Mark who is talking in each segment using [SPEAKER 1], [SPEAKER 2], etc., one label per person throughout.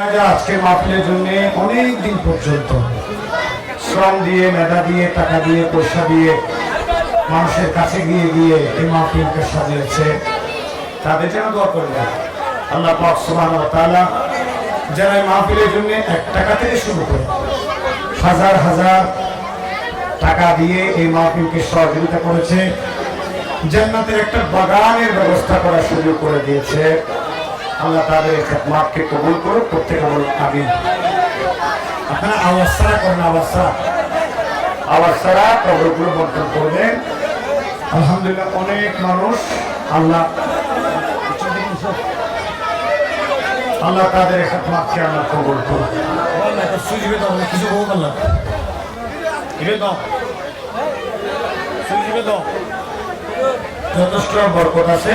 [SPEAKER 1] আজকে মাহফিলের জন্য অনেক দিন পর্যন্ত। শ্রম দিয়ে, মেধা দিয়ে, টাকা দিয়ে, পয়সা দিয়ে মানুষের কাছে গিয়ে গিয়ে এই মাহফিলকে সাজিয়েছে। তাদের যেন দোয়া করবেন। আল্লাহ পাক সুবহানাহু ওয়া তাআলা এই মাহফিলের জন্য এক টাকা থেকে শুরু করে হাজার হাজার টাকা দিয়ে এই মাহফিলকে সহযোগিতা করেছে। জান্নাতের একটা বাগানের ব্যবস্থা করার সুযোগ করে দিয়েছে। আল্লাহ তাদের মাঠকে কবুল করুক প্রত্যেক আমল আমিন। আপনারা আওয়াজ ছাড়া করেন, আওয়াজ ছাড়া। আওয়াজ ছাড়া কবরগুলো বন্টন করবেন। আলহামদুলিল্লাহ, অনেক মানুষ আল্লাহ আল্লাহ তাদের মাঠকে আল্লাহ কবুল করুক। সুযোগে দাও কিছু সুযোগে দাও যথেষ্ট বরকত আছে।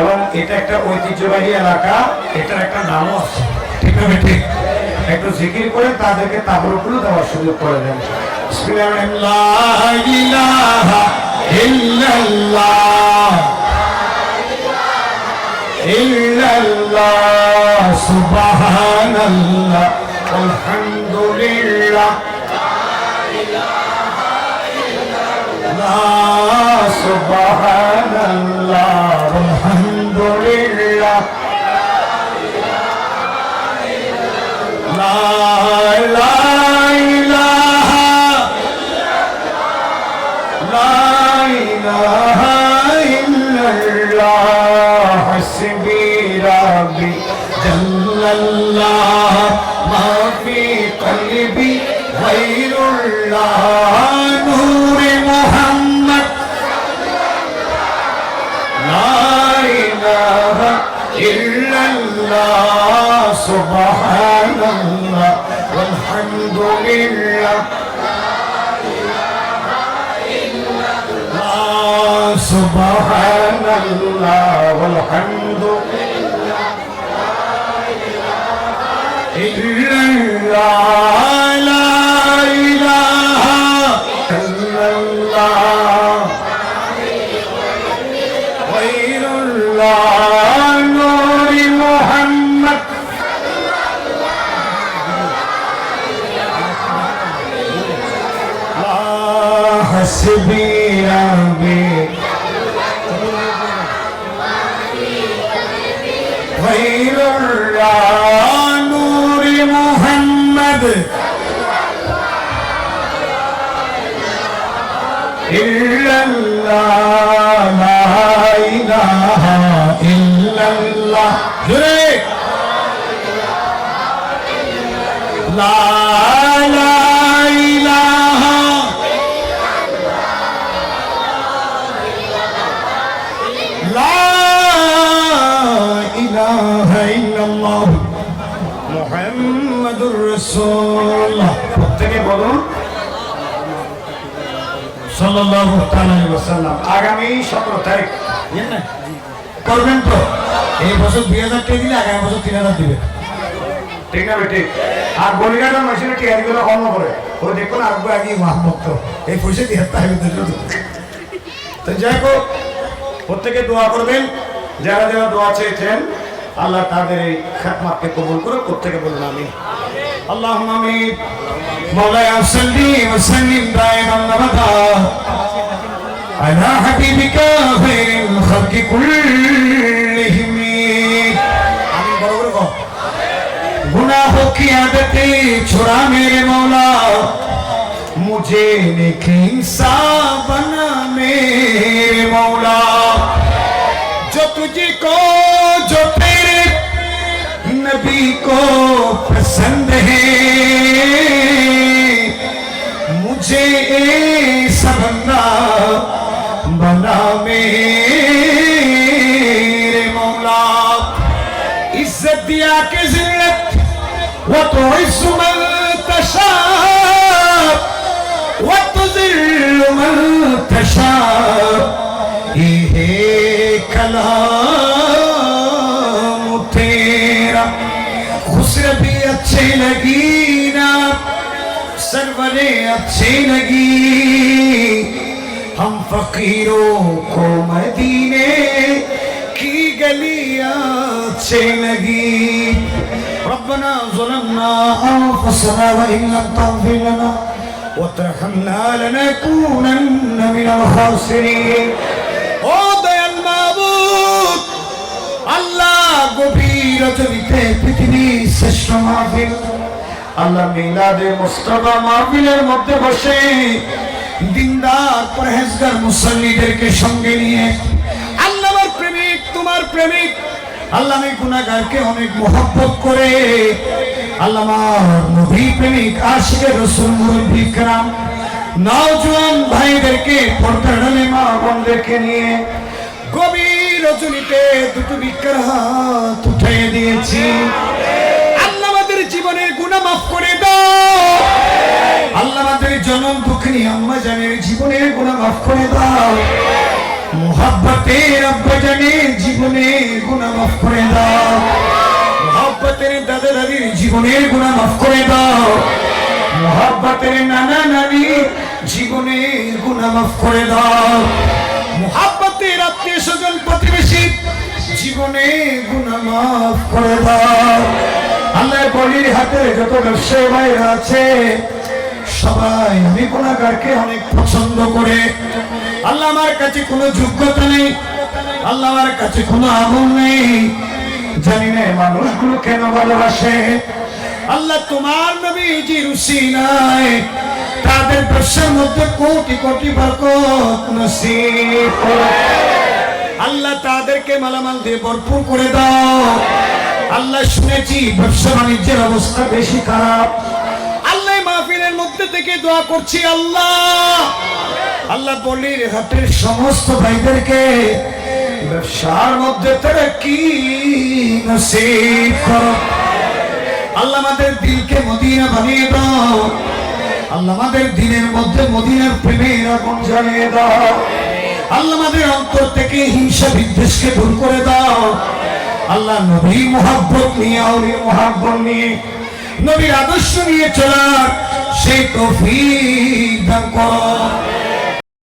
[SPEAKER 1] এবং এটা একটা ঐতিহ্যবাহী এলাকা, এটার একটা নামও আছে। ঠিক একটু জিকির করে তাদেরকে তাবরুকুলো দেওয়ার সুযোগ করে দেন। لا الله حسبي ربي جل الله سبحان الله والحمد إلا الله لا إله إلا الله غير الله نور محمد لا حسبي الله نور محمد إلا الله لا إله إلا الله جري لا لا إله এই পয়সা দিয়ে তো যাই হোক প্রত্যেকে দোয়া করবেন। যারা যারা দোয়া চেয়েছেন আল্লাহ তাদের এই খেতমাতকে কবুল করো কোথেকে বলুন আমি আল্লাহ আমিন مولاي صلي وسلم دائما ابدا على حبيبك خير الخلق كلهم گناہوں کی عادتیں چھڑا میرے مولا مجھے نیک انسان بنا میرے مولا جو تجھ کو नबी को पसंद है। मुझे ऐसा बंदा बना मेरे मौला। इज़्ज़त दिया के जिल्लत, वो तो इस्मल तशा वो तो जिल्ल मन तशा ये कलाम सरवरे अच्छी लगी हम फकीरों को मदीने की गलियां अच्छी लगी ربنا ظلمنا أنفسنا وإن لم تغفر لنا وترحمنا لنكونن من الخاسرين ও দয়াল মাবুদ আল্লাহ গভীর রজনীতে পৃথিবীর শ্রেষ্ঠ মাহফিল আল্লাহ মিলাদে মুস্তফা মাহফিলের মধ্যে বসে দিনদার পরহেজগার মুসল্লিদেরকে সঙ্গে নিয়ে, আল্লাহর প্রেমিক, তোমার প্রেমিক, আল্লাহ আমি অনেক মহব্বত করে আল্লামার নবী প্রেমিক, আশিকে রসুল, মুরব্বী কাম ভাইদেরকে পর্দারণে মা বোনদেরকে নিয়ে গভীর রজনীতে দুটো বিক্রাহ উঠে দিয়েছি। দুঃখিনী আম্মা জানের জীবনের গুণা মাফ করে দাও। মোহাব্বতের আব্বা জানের জীবনের গুণা মাফ করে দাও। মোহাব্বতের দাদা দাদির জীবনের গুণা মাফ করে দাও। মোহাব্বতের নানা নানি জীবনের গুণা মাফ করে দাও। মোহাব্বতের আত্মীয় স্বজন প্রতিবেশী জীবনে গুণা মাফ করে দাও। আল্লাহ বলির হাতে যত ব্যবসায়ী ভাইরা আছে সবাই আমি গুণাগারকে অনেক পছন্দ করে? আল্লাহ আমার কাছে কোনো যোগ্যতা নেই। আল্লাহ আমার কাছে কোনো নেই। জানি না মানুষগুলো কেন ভালোবাসে। আল্লাহ তোমার নাই তাদের ব্যবসার মধ্যে কোটি কোটি আল্লাহ তাদেরকে মালামাল দিয়ে ভরপুর করে দাও। আল্লাহ শুনেছি ব্যবসা বাণিজ্যের অবস্থা বেশি খারাপ। মধ্যে থেকে দোয়া করছি আল্লাহ। আল্লাহ বলির হাটের সমস্ত ভাইদেরকে ব্যবসার মধ্যে তারা কি আল্লাহ আমাদের দিলকে মদিনা বানিয়ে দাও। আল্লাহ আমাদের দিনের মধ্যে মদিনার প্রেমের আগুন জ্বালিয়ে দাও। আল্লাহ আমাদের অন্তর থেকে হিংসা বিদ্বেষকে দূর করে দাও। আল্লাহ নবী মোহাব্বত নিয়ে আউরি মোহাব্বত নিয়ে, নবীর আদর্শ নিয়ে চলার সেই তৌফিক দান করো।